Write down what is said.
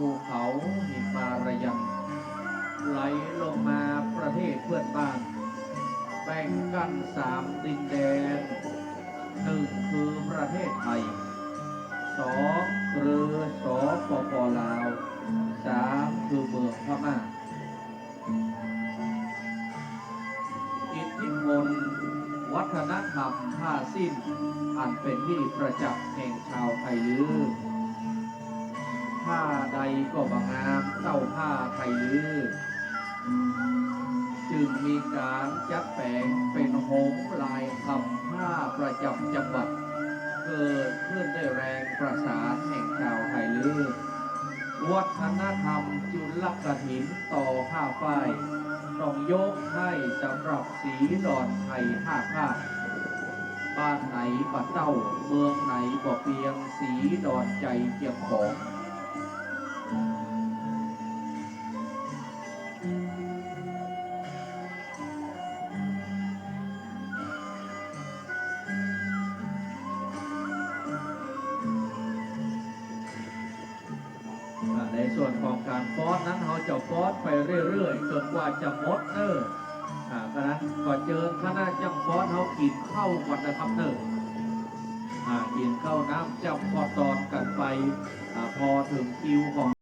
ภูเขาหิมารายันไหลลงมาประเทศเพื่อนบ้าน แบ่งกันสามดินแดนหนึ่งคือประเทศไทยสองคือสปปลาวสามคือเมืองพม่าอิทธิพลวัฒนธรรมผ้าสิ้น อันเป็นที่ประจักษ์แห่งชาวไทยลือ ใดก็บางงามเต้าผ้าไทยลือ จึงมีการจัดแปลงเป็นโหงลายคำผ้าประจำจังหวัด เกิดขึ้นได้แรงประสานแห่งชาวไทยลือ วัฒนธรรมจุลกถินต่อผ้าฝ้ายต้องยกให้สำหรับสีดอนไทยท่าข้าบ้านไหนปะเต้า เมืองไหนบ่เปียงสีดอนใจเพียงของ ส่วนของการฟอสนั้นเขาจะฟอสไปเรื่อยๆจนกว่าจะหมดเนอร์อ่าเพราะนั้นก่อนเจอคณะจังฟอสเขากินเข้าวก่อนนะครับเนอร์อ่ากินข้าน้ำจับพอตอนกันไปอาพอถึงคิวของ